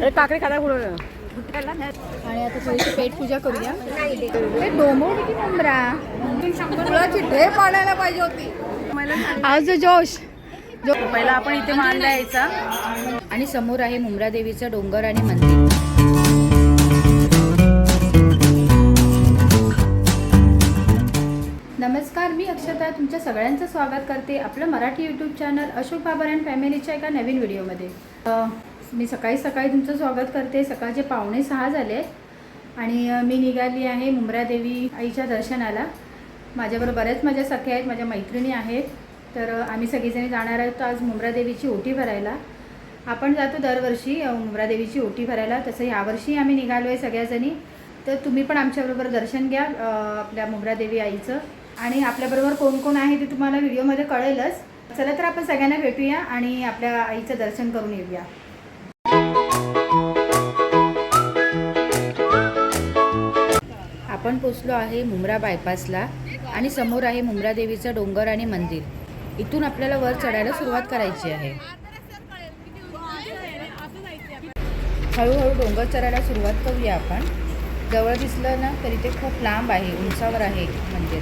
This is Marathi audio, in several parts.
काकडे पुढे आणि आता थोडीशी पेट पूजा करूया. ढेप आणायला पाहिजे होती. आज जोश. जो पहिला आपण इथे मांडला यायचा आणि समोर आहे मुंब्रा देवीचं डोंगर आणि मंदिर. नमस्कार मी अक्षता. तुमच्या सगळ्यांचं स्वागत करते आपलं Marathi YouTube channel Ashok Babar and फॅमिलीच्या एका नवीन व्हिडिओमध्ये मी सकाळी सकाळी तुमचं स्वागत करते. सकाळचे पावणे सहा झाले. आहेत आणि मी निघाली आहे मुंब्रा देवी आईच्या दर्शनाला. माझ्याबरोबर बऱ्याच माझ्या सख्या आहेत माझ्या मैत्रिणी आहेत. तर आम्ही सगळीजणी जाणार आहोत आज मुंब्रा देवीची ओटी भरायला. आपण जातो दरवर्षी अ, देवीची ओटी भरायला. तसं यावर्षी आम्ही निघालो आहे सगळ्याजणी. तर तुम्ही पण आमच्याबरोबर दर्शन घ्या आपल्या मुंबरादेवी आईचं. आणि आपल्याबरोबर कोण कोण आहे ते तुम्हाला व्हिडिओमध्ये कळेलच. चला तर आपण सगळ्यांना भेटूया आणि आपल्या आईचं दर्शन करून येऊया. आपण पोचलो आहे मुंब्रा बायपासला आणि समोर आहे मुंब्रा देवीचं डोंगर आणि मंदिर. इथून आपल्याला वर चढायला सुरुवात करायची आहे. हळूहळू डोंगर चढायला सुरुवात करूया आपण. जवळ दिसलं ना तरी ते खूप लांब आहे उंचावर आहे मंदिर.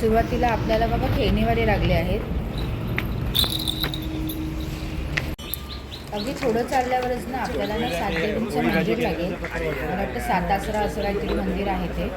सुरुवातीला आपल्याला बघा खेळणीवाले लागले आहेत. अगदी थोडं चालल्यावरच ना आपल्याला ना सात देवींचं मंदिर लागेल. मला वाटतं सात आसरा असं काहीतरी मंदिर आहे ते.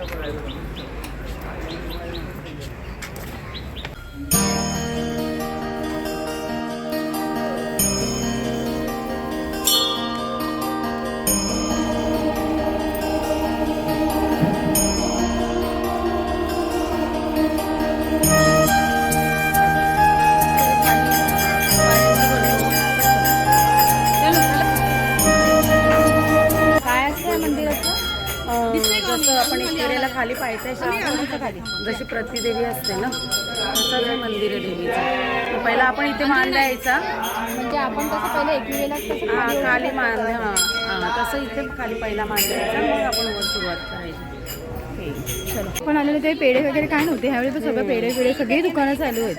जशी प्रतिदेवी असते ना तसं हे मंदिर आहे देवीचं. मग पहिला आपण इथे मांडला यायचा म्हणजे आपण कसं पहिलं हा, खाली खाली मान हां हां तसं इथे खाली पहिला मांडायचा मग आपण वर सुरुवात करायची. पण आलेले ते पेढे वगैरे काय नव्हते ह्यावेळी पण सगळं पेढे पेढे सगळी दुकानं चालू आहेत.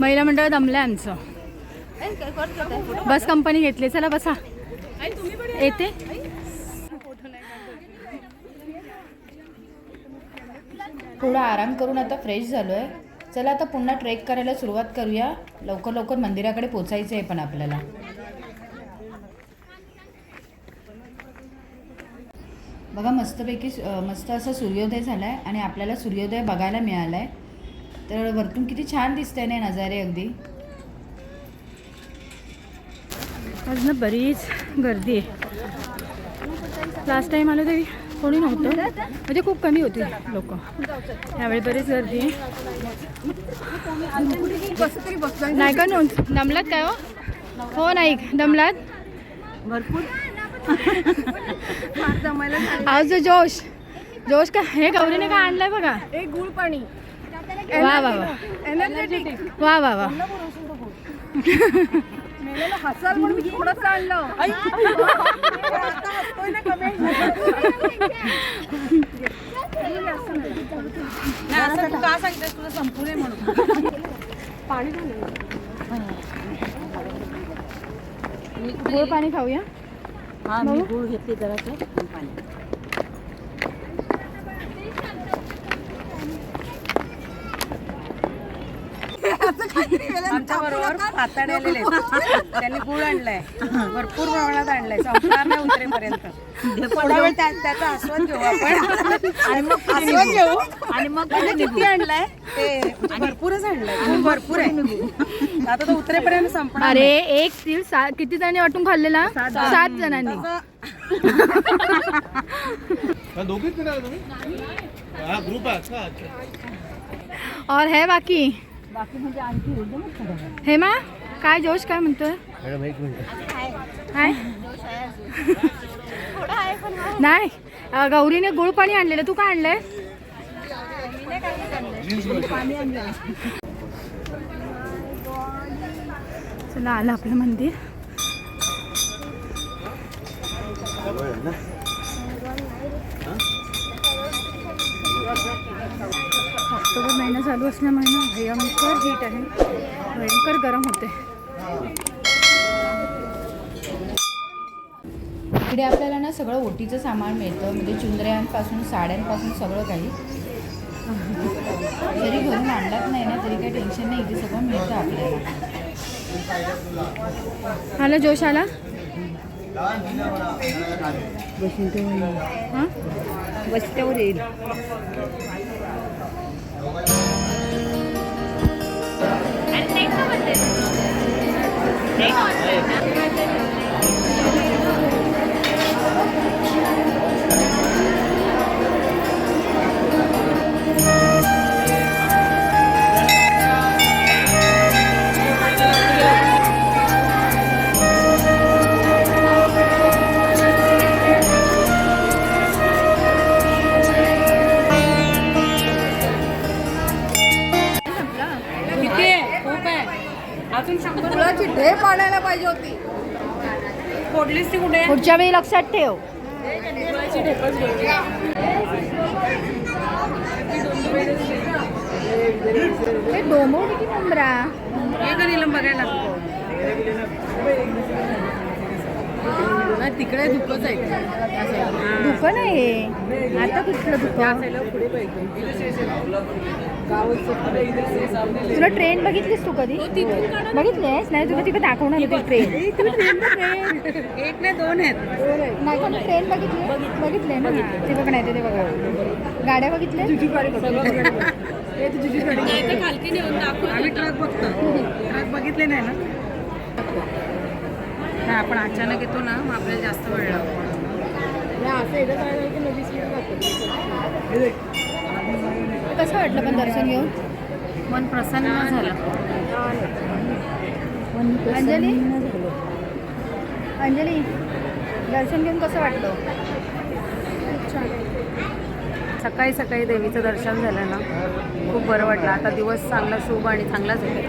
महिला मंडळ दमलं आमचं. बस कंपनी घेतली. चला बसा. येते. थोडा आराम करून आता फ्रेश झालो आहे चला आता पुन्हा ट्रेक करायला सुरुवात करूया. लवकर लवकर मंदिराकडे पोचायचं आहे पण आपल्याला. बघा मस्तपैकी मस्त असा सूर्योदय झाला आहे आणि आपल्याला सूर्योदय बघायला मिळाला आहे तर वरतून किती छान दिसतंय ना नजारे अगदी. आज ना बरीच गर्दी आहे. लास्ट टाइम आलो तरी कोणी नव्हतं. म्हणजे खूप कमी होती लोक. त्यावेळी बरीच गर्दी आहे. नाही का नोंद? दमलात काय हो? हो नाही दमलात? भरपूर. आज जोश. जोश का? हे गौरीने काय आणलंय बघा? एक गुळ पाणी. वा वा वा. एनर्जेटिक वा वा वा. मेलेलं हसाल म्हणून मी थोडंसं आणलं. आता हसतोय ना कमी. नाही, असं तू का सांगतेस? तुझं संपून आहे म्हणून. पाणी गोड पाणी खाऊया? हा मी गुळ घेतली जरासं पाणी. आलेले आहेत. त्यांनी गुळ आणलाय. भरपूर प्रमाणात आणलाय. संपणार नाही उतरेपर्यंत. थोडा वेळ त्या- त्याचा आस्वाद घेऊ आपण. आणि मग आस्वाद घेऊ. आणि मग किती आणलाय? ते भरपूरच आणलाय. खूप भरपूर आहे. आता तो उतरेपर्यंत संपणार अरे एक तीळ सा किती जणांनी वाटून खाल्लेला? सात जणांनी. दोघीच फिरायला तुम्ही? हा ग्रुप आहे का अच्छा. और है बाकी? म्हणजे हेमा काय जोश काय म्हणतोय? नाही गौरीने गुळ पाणी आणलेलं. तू काय आणलंय? चला आलं आपलं मंदिर. महिना चालू असल्यामुळे ना भयंकर हीट आहे. भयंकर गरम होते. इकडे आपल्याला ना सगळं ओटीचं सामान मिळतं. म्हणजे चुंदऱ्यांपासून साड्यांपासून सगळं काही. जरी घरून आणलाच नाही ना तरी काही टेन्शन नाही. इथे सगळं मिळतं आपल्याला. आला जोश आला? हां? वस्त्यावर येईल. आणायला पाहिजे होती. फोडलीस ती कुठे? पुढच्या वेळी लक्षात ठेव. हे डोमो किती नंबरा ये का नीलम बघायला नाही, तिकडे दुःखच आहे. दुकान आहे आता कुठलं दुकान तुला ट्रेन बघितलीस तू कधी? बघितलीस? नाही तुला तिकडे दाखवणार होती ट्रेन एक नाही दोन आहेत. नाही पण ट्रेन बघितली? बघितले. ना? ते बघ नाही ते बघा. गाड्या बघितल्या? आम्ही ट्रक बघतो. ट्रक बघितले नाही ना? नाही आपण अचानक येतो ना मग आपल्याला जास्त वेळ लागतो. कसं वाटलं पण दर्शन घेऊन? मन प्रसन्न झालं. अंजली? अंजली दर्शन घेऊन कसं वाटलं? सकाळी सकाळी देवीचं दर्शन झालं ना खूप बरं वाटलं. आता दिवस चांगला शुभ आणि चांगलाच आहे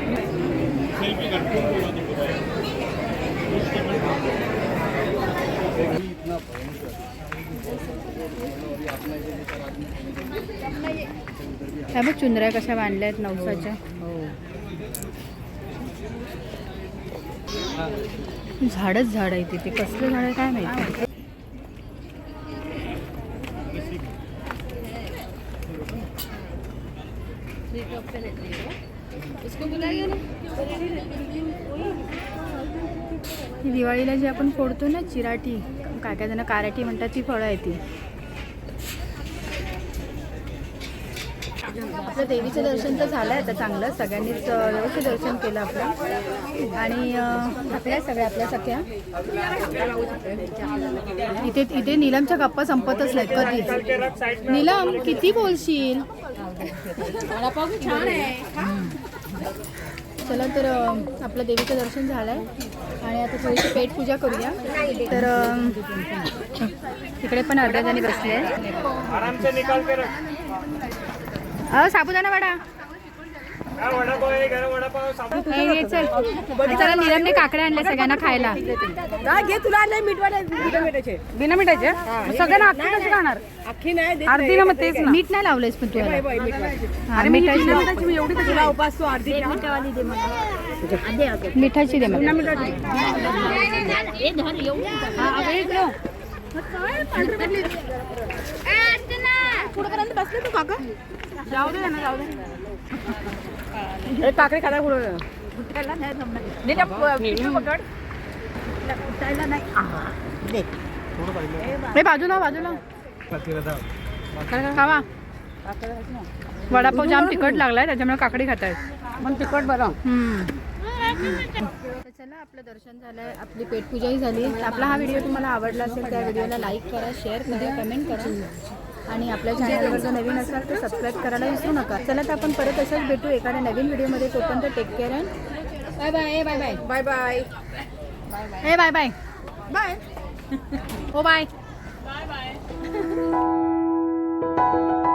ह्या बघ चुंदऱ्या कशा बांधल्या आहेत नवसाच्या? झाडच झाड आहे तिथे कसलं झाड आहे काय माहिती? दिवाळीला जे आपण फोडतो ना चिराटी काय काय जण काराटी म्हणतात ती फळं आहे ती. देवीचं दर्शन तर झालं आहे आता चांगलं. सगळ्यांनीच व्यवस्थित दर्शन केलं आपलं. आणि थकल्या सगळ्या आपल्या सख्या. इथे इथे नीलमच्या गप्पा संपतच नाहीत कधी. नीलम किती बोलशील? चला तर आपलं देवीचं दर्शन झालं आहे आणि आता थोडीशी पेट पूजा करूया. तर अं, तिकडे पण अर्ध्या जणी बसले अ साबुदाणा वडा. हा वडापाव आहे गरम वडापाव साबुत हे घे, चल. चला नीलमने काकडे आणले सगळ्यांना खायला. घे तुला आणलंय मिठाचे. बिना मिठाचे? सगळ्यांना अख्खी कशी खाणार? अख्खी नाही अर्धी ना मग तेच मीठ नाही लावलंयस पण. हा, अरे मिठाची मिठाची एवढी तुला उपास तू अर्धी. मिठाची दे मला. जाऊ दे ना जाऊ दे. हे हे बाजूला बाजूला. खावा वडापाव जाम तिखट लागलाय त्याच्यामुळे काकडी खात आहेत मग तिखट बरं चला आपलं दर्शन झालंय आपली पेटपूजाही झाली. आपला हा व्हिडिओ तुम्हाला आवडला असेल त्या व्हिडिओला लाईक करा शेअर करा कमेंट करा. आणि आपल्या चॅनलवर जर नवीन असाल तर सबस्क्राईब करायला विसरू नका. चला तर आपण परत असंच भेटू एखाद्या नवीन व्हिडिओमध्ये. तोपर्यंत take care bye bye bye bye bye bye hey bye bye bye हो बाय Bye.